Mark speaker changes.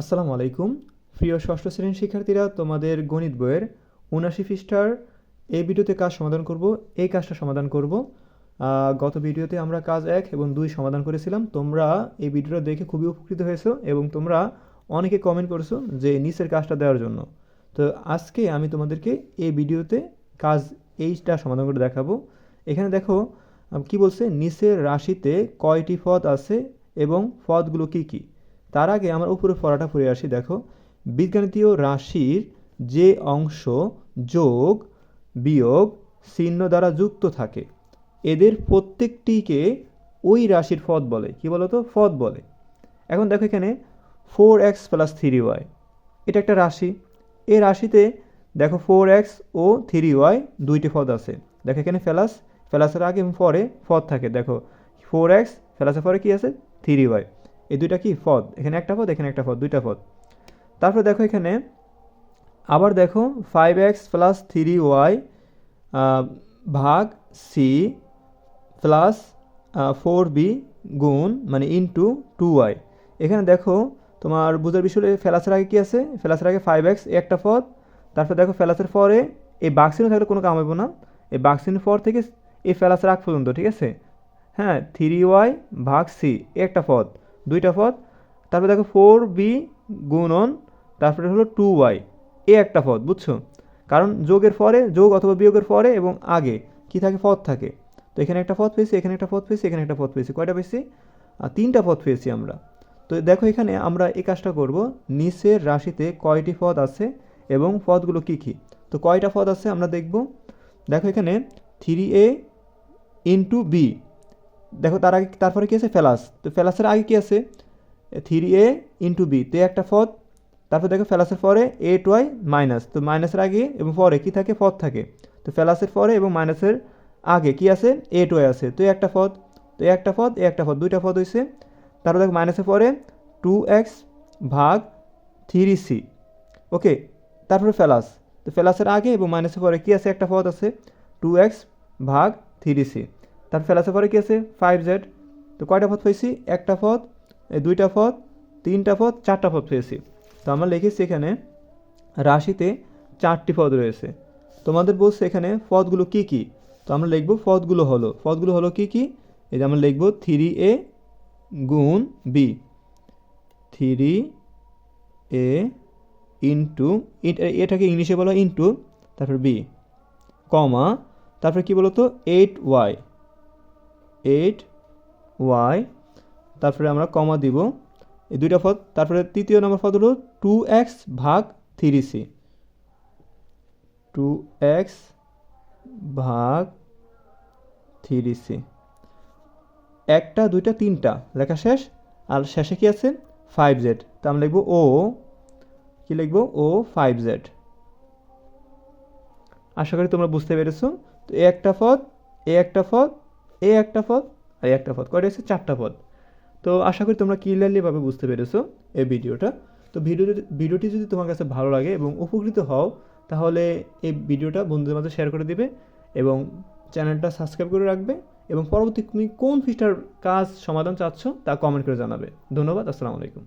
Speaker 1: আসসালামু আলাইকুম। প্রিয় ষষ্ঠ শ্রেণির শিক্ষার্থীরা, তোমাদের গণিত বইয়ের উনাশি পৃষ্ঠার এই ভিডিওতে কাজ সমাধান করব। এই কাজটা সমাধান করব। গত ভিডিওতে আমরা কাজ এক এবং দুই সমাধান করেছিলাম। তোমরা এই ভিডিওটা দেখে খুবই উপকৃত হয়েছো এবং তোমরা অনেকে কমেন্ট করেছ যে নিচের কাজটা দেওয়ার জন্য। তো আজকে আমি তোমাদেরকে এই ভিডিওতে কাজ এইটা সমাধান করে দেখাবো। এখানে দেখো কি বলছে? নিচের রাশিতে কয়টি পদ আছে এবং পদগুলো কি কি? তার আগে আমার উপরে পড়াটা পড়ে আসি, দেখো। বীজগণিতীয় রাশির যে অংশ যোগ বিয়োগ চিহ্ন দ্বারা যুক্ত থাকে, এদের প্রত্যেকটিকে ওই রাশির পদ বলে। কি বলো তো পদ বলে। এখন দেখো এখানে four x plus three y এটা একটা রাশি। এই রাশিতে দেখো ফোর এক্স ও থ্রি ওয়াই দুইটি পদ আছে। দেখো এখানে ফেলাস, ফেলাসের আগে পরে পদ থাকে। দেখো ফোর এক্স ফেলাসের পরে কী আছে? থ্রি ওয়াই এই দুইটা কি পদ? এখানে একটা পদ, এখানে একটা পদ, দুইটা পদ। তারপর দেখো এখানে, আবার দেখো five x plus three y ভাগ সি প্লাস ফোর বি গুণ মানে ইন্টু টু ওয়াই এখানে দেখো তোমার বুঝার বিষয়ে ফেলাসের আগে কি আছে? ফেলাসের আগে ফাইভ এক্স একটা পদ। তারপর দেখো ফেলাসের পরে এই বাক্সিনও থাকলে কোনো কাম হবে না। এই বাক্সিনের পর থেকে এই ফেলাসের আগ পর্যন্ত, ঠিক আছে? হ্যাঁ থ্রি ওয়াই ভাগ সি একটা পদ। দুইটা পদ, তারপরে দেখো ফোর বি গুণন, তারপরে হলো টু ওয়াই এ একটা পদ, বুঝছ? কারণ যোগের পরে, যোগ অথবা বিয়োগের পরে এবং আগে কি থাকে? পদ থাকে। তো এখানে একটা পদ পেয়েছি, এখানে একটা পদ পেয়েছি, এখানে একটা পদ পেয়েছি, কয়টা পেয়েছি? তিনটা পদ পেয়েছি আমরা। তো দেখো এখানে আমরা এই কাজটা করব, নিচের রাশিতে কয়টি পদ আছে এবং পদগুলো কি কি? তো কয়টা পদ আছে আমরা দেখব। দেখো এখানে থ্রি এ ইন্টু বি দেখো তার আগে তারপরে কী আছে? ফেলাস। তো ফেলাসের আগে কী আছে? থ্রি এ ইন্টু বি তো একটা পদ, তারপর দেখো ফেলাসের পরে এ ওয়াই মাইনাস তো মাইনাসের আগে এবং পরে কী থাকে? পদ থাকে। তো ফেলাসের পরে এবং মাইনাসের আগে কি আছে? এ ওয়াই আছে। তো একটা পদ, তো একটা পদ এই একটা পদ, দুইটা পদ হয়েছে তারপর দেখো মাইনাসের পরে টু এক্স ভাগ থ্রি সি ওকে, তারপরে ফেলাস। তো ফেলাসের আগে এবং মাইনাসের পরে কী আছে? একটা পদ আছে। টু এক্স ভাগ থ্রি সি তারপর ফেলাসের পরে কি আছে? ফাইভ জেড তো কয়টা পদ পেয়েছি? একটা এই দুইটা পদ, তিনটা পদ, চারটা পদ পেয়েছি। তো আমরা লিখেছি এখানে, রাশিতে চারটি পদ রয়েছে। তোমাদের বলছে এখানে পদগুলো কি কি? তো আমরা লিখব পদগুলো হলো। পদগুলো হলো কি কি? এই যে আমরা লিখব থ্রি এ গুণ বি থ্রি এ ইন্টু এটাকে ইংলিশে বলা ইন্টু তারপর বি কমা, তারপরে কি বলতো? এইট ওয়াই এইট, ওয়াই, তারপরে আমরা কমা দিব। এই দুইটা পদ, তারপরে তৃতীয় নম্বর পদ হলো টু এক্স ভাগ থ্রি সি টু এক্স ভাগ থ্রি সি একটা, দুইটা, তিনটা, লেখা শেষ। আর শেষে কি আছে? ফাইভ জেড তা আমরা লিখব ও কি লিখব? ও ফাইভ জেড আশা করি তোমরা বুঝতে পেরেছ। তো এ একটা পদ এ একটা পদ এ একটা পদ, আর একটা পদ। কয়টা হচ্ছে চারটা পদ। তো আশা করি তোমরা ক্লিয়ারলিভাবে বুঝতে পেরেছ এই ভিডিওটা। তো ভিডিও ভিডিওটি যদি তোমার কাছে ভালো লাগে এবং উপকৃত হও, তাহলে এই ভিডিওটা বন্ধুদের মাঝে শেয়ার করে দিবে এবং চ্যানেলটা সাবস্ক্রাইব করে রাখবে এবং পরবর্তী তুমি কোন ফিস্টার কাজ সমাধান চাচ্ছ তা কমেন্ট করে জানাবে। ধন্যবাদ, আসসালামু আলাইকুম।